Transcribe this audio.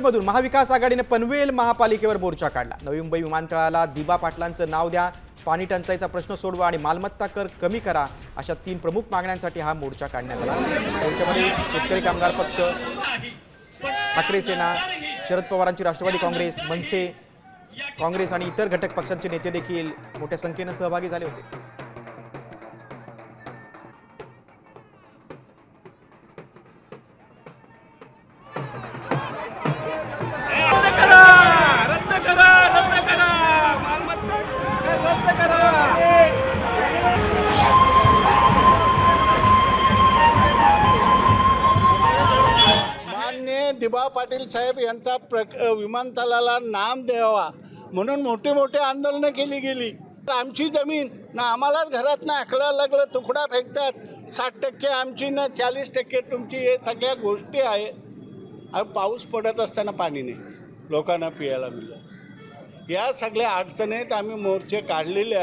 पनवेलमधून महाविकास आघाडीने पनवेल महापालिकेवर मोर्चा काढला. नवी मुंबई विमानतळाला दिबा पाटलांचं नाव द्या पाणी टंचाईचा प्रश्न सोडवा आणि मालमत्ता कर कमी करा अशा तीन प्रमुख मागण्यांसाठी हा मोर्चा काढण्यात आला. मोर्चामध्ये शेतकरी कामगार पक्ष ठाकरे सेना शरद पवारांची राष्ट्रवादी काँग्रेस मनसे काँग्रेस आणि इतर घटक पक्षांचे नेते देखील मोठ्या संख्येनं सहभागी झाले होते. दिबा पाटील साहेब यांचा प्रक विमानतळाला नाम द्यावा म्हणून मोठे मोठे आंदोलनं केली गेली. तर आमची जमीन ना आम्हालाच घरात ना आकलं लागलं तुकडा फेकतात. साठ टक्के आमची ना चाळीस टक्के तुमची हे सगळ्या गोष्टी आहे. पाऊस पडत असताना पाणी नाही लोकांना पियाला मिळलं. या सगळ्या अडचणीत आम्ही मोर्चे काढलेले आहे